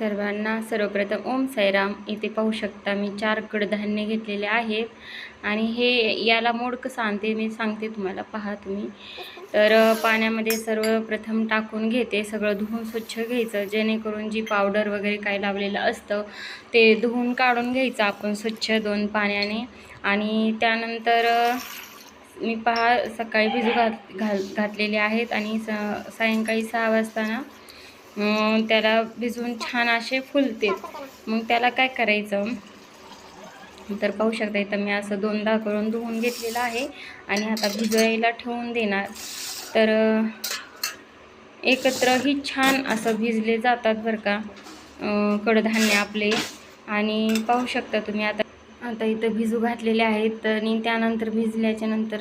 सर्वांना सर्वप्रथम ओम साईराम. इथे पाहू शकता मी चार कडधान्य घेतलेले आहेत. आणि हे याला मोड कसं आणते मी सांगते तुम्हाला. पहा तुम्ही. तर पाण्यामध्ये सर्वप्रथम टाकून घेते. सगळं धुवून स्वच्छ घ्यायचं. जेणेकरून जी पावडर वगैरे काय लावलेलं असतं ते धुवून काढून घ्यायचं आपण स्वच्छ दोन पाण्याने. आणि त्यानंतर मी पहा सकाळी भिजू घात घाल घातलेले आहेत. आणि स सायंकाळी सहा वाजताना त्याला भिजवून छान असे फुलते मग त्याला काय करायचं? तर पाहू शकता इथं मी असं दोनदा करून धुवून घेतलेलं आहे आणि आता भिजवायला ठेवून देणार. तर एकत्रही एकत्र ही छान असं भिजले जातात बरं का कडधान्य आपले. आणि पाहू शकता तुम्ही आता आता इथं भिजू घातलेले आहेत आणि त्यानंतर भिजल्याच्या नंतर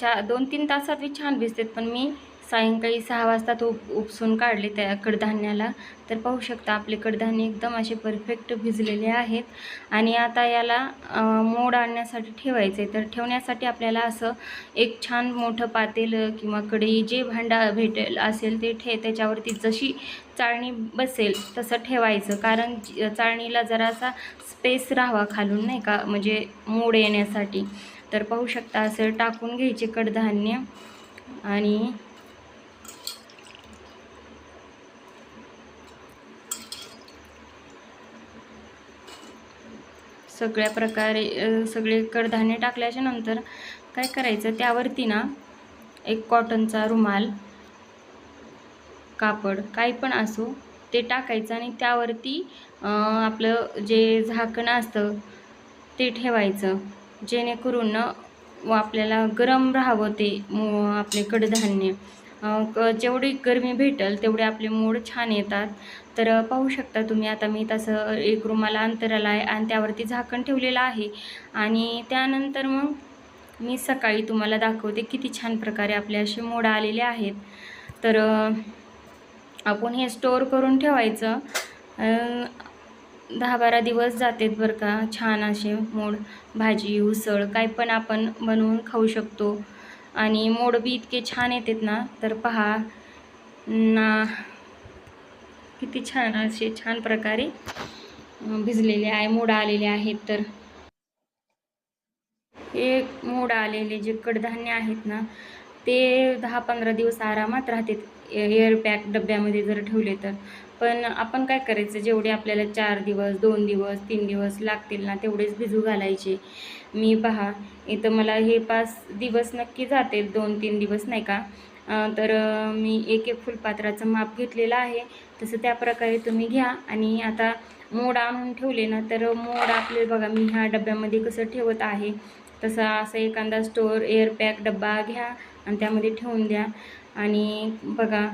चा दोन तीन तासात छान भिजतात. पण मी सायंकाळी सहा वाजता तो उप उपसून काढले त्या कडधान्याला. तर पाहू शकता आपले कडधान्य एकदम असे परफेक्ट भिजलेले आहेत. आणि आता याला मोड आणण्यासाठी ठेवायचं आहे तर ठेवण्यासाठी आपल्याला असं एक छान मोठं पातेलं किंवा कढई जे भांडा भेटेल असेल ते ठे त्याच्यावरती जशी चाळणी बसेल तसं ठेवायचं. कारण चाळणीला जरासा स्पेस राहावा खालून नाही का? म्हणजे मोड येण्यासाठी. तर पाहू शकता असं टाकून घ्यायचे कडधान्य. आणि सगळ्या प्रकारे सगळे कडधान्य टाकल्याच्या नंतर काय करायचं त्यावरती ना एक कॉटनचा रुमाल कापड काही पण असो ते टाकायचं आणि त्यावरती आपलं जे झाकण असतं ते ठेवायचं. जेणेकरून व आपल्याला गरम राहावं ते आपले कडधान्य. जेवढी गरमी भेटेल तेवढे आपले मोड छान येतात. तर पाहू शकता तुम्ही आता मी तसं एक रुमाला अंतराला आहे आणि त्यावरती झाकण ठेवलेलं आहे. आणि त्यानंतर मग मी सकाळी तुम्हाला दाखवते किती छान प्रकारे आपले असे मोड आलेले आहेत. तर आपण हे स्टोअर करून ठेवायचं. दहा बारा दिवस जातात बरं का छान असे मोड. भाजी उसळ काय पण आपण बनवून खाऊ शकतो. आणि मोड बी इतके छान येतात ना तर पहा ना किती छान असे छान प्रकारे भिजलेले आहे मोड आलेले आहेत तर. हे मोड आलेले जे कडधान्य आहेत ना ते दहा पंधरा दिवस आरामात राहतात. एअरपॅक डब्यामध्ये जर ठेवले तर. पण आपण काय करायचं? जेवढे आपल्याला चार दिवस दोन दिवस तीन दिवस लागतील ना तेवढेच भिजू घालायचे. मी पहा इथं मला हे पाच दिवस नक्की जातील. दोन तीन दिवस नाही का? तर मी एक एक फुलपात्राचं माप घेतलेलं आहे. तसं त्या प्रकारे तुम्ही घ्या. आणि आता मोड आणून ठेवले ना तर मोड आपले बघा मी ह्या डब्यामध्ये कसं ठेवत आहे. तसा असं एखादा स्टोअर एअरपॅक डब्बा घ्या. आणि त्यामध्ये ठेवून द्या. आणि बघा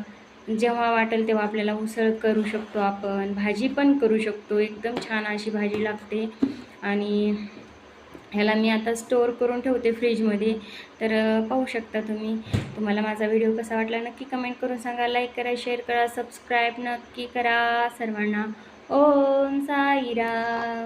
जेव्हा वाटेल तेव्हा आपल्याला उसळ करू शकतो आपण. भाजी पण करू शकतो. एकदम छान अशी भाजी लागते. आणि ह्याला मी आता स्टोअर करून ठेवते फ्रीजमध्ये तर पाहू शकता तुम्ही. तुम्हाला माझा व्हिडिओ कसा वाटला नक्की कमेंट करून सांगा. लाईक करा शेअर करा सबस्क्राईब नक्की करा. सर्वांना ओम साईरा